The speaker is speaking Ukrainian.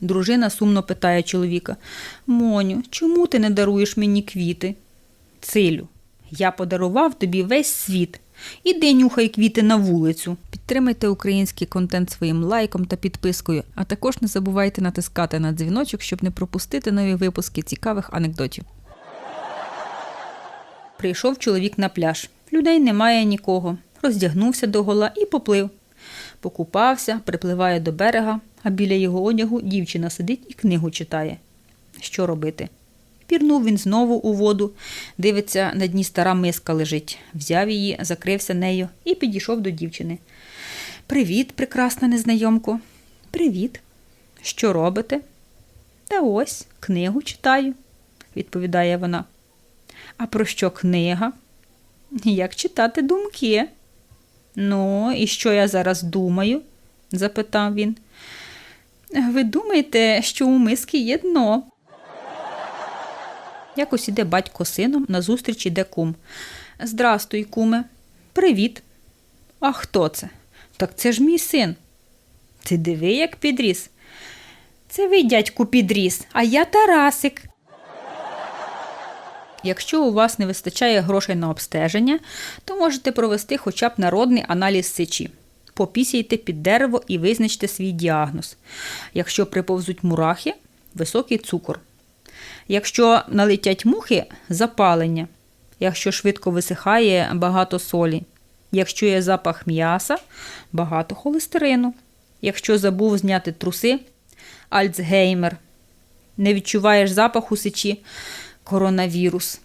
Дружина сумно питає чоловіка Моню, чому ти не даруєш мені квіти? Цилю, я подарував тобі весь світ. Іди нюхай квіти на вулицю. Підтримайте український контент своїм лайком та підпискою, а також не забувайте натискати на дзвіночок, щоб не пропустити нові випуски цікавих анекдотів. Прийшов чоловік на пляж. Людей немає нікого. Роздягнувся догола і поплив. Покупався, припливає до берега, а біля його одягу дівчина сидить і книгу читає. Що робити? Пірнув він знову у воду, дивиться, на дні стара миска лежить. Взяв її, закрився нею і підійшов до дівчини. Привіт, прекрасна незнайомко. Привіт. Що робите? Та ось книгу читаю, відповідає вона. А про що книга? Як читати думки? Ну, і що я зараз думаю? запитав він. Ви думаєте, що у миски є дно? Якось іде батько з сином, назустріч іде кум. Здрастуй, куме. Привіт. А хто це? Так це ж мій син. Ти диви, як підріс. Це ви, дядьку, підріс, а я Тарасик. Якщо у вас не вистачає грошей на обстеження, то можете провести хоча б народний аналіз сечі. Попісяйте під дерево і визначте свій діагноз. Якщо приповзуть мурахи, високий цукор. Якщо налетять мухи запалення. Якщо швидко висихає багато солі. Якщо є запах м'яса, багато холестерину. Якщо забув зняти труси, альцгеймер. Не відчуваєш запаху сечі коронавірус.